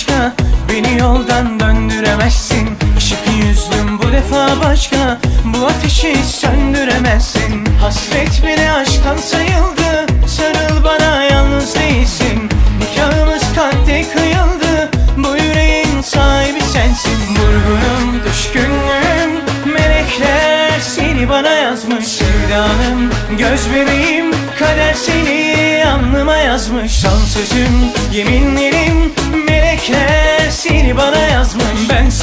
başka Beni yoldan döndüremezsin. Işık yüzdüm bu defa başka Bu ateşi söndüremezsin. Hasret bile aşktan sayıldı Sarıl bana yalnız değilsin. Nikahımız kalpte kıyıldı Bu yüreğin sahibi sensin. Vurgunum düşkünlüğüm Melekler seni bana yazmış. Sevdanım göz bebeğim Kader seni alnıma yazmış. Son sözüm yeminli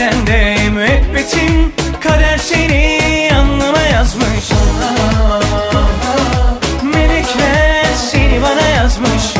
Ben sende müebbetim Kader seni alnıma yazmış. Melekler seni bana yazmış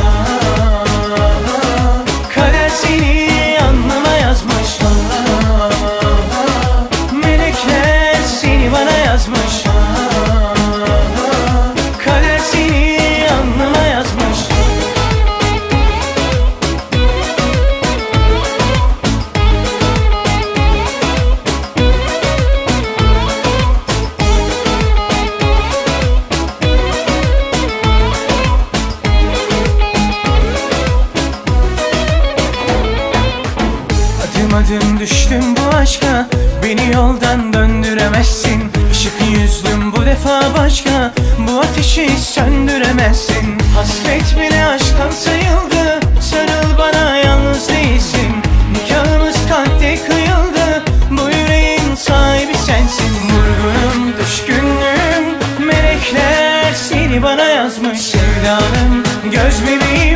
Adım adım düştüm bu aşka. Beni yoldan döndüremezsin. Işık yüzlüm bu defa başka. Bu ateşi söndüremezsin. Hasret bile aşktan sayıldı. Sarıl bana yalnız değilsin. Nikahımız kalpte kıyıldı. Bu yüreğin sahibi sensin. Vurgunum, düşkünlüğüm. Melekler seni bana yazmış. Sevdanım, göz bebeğim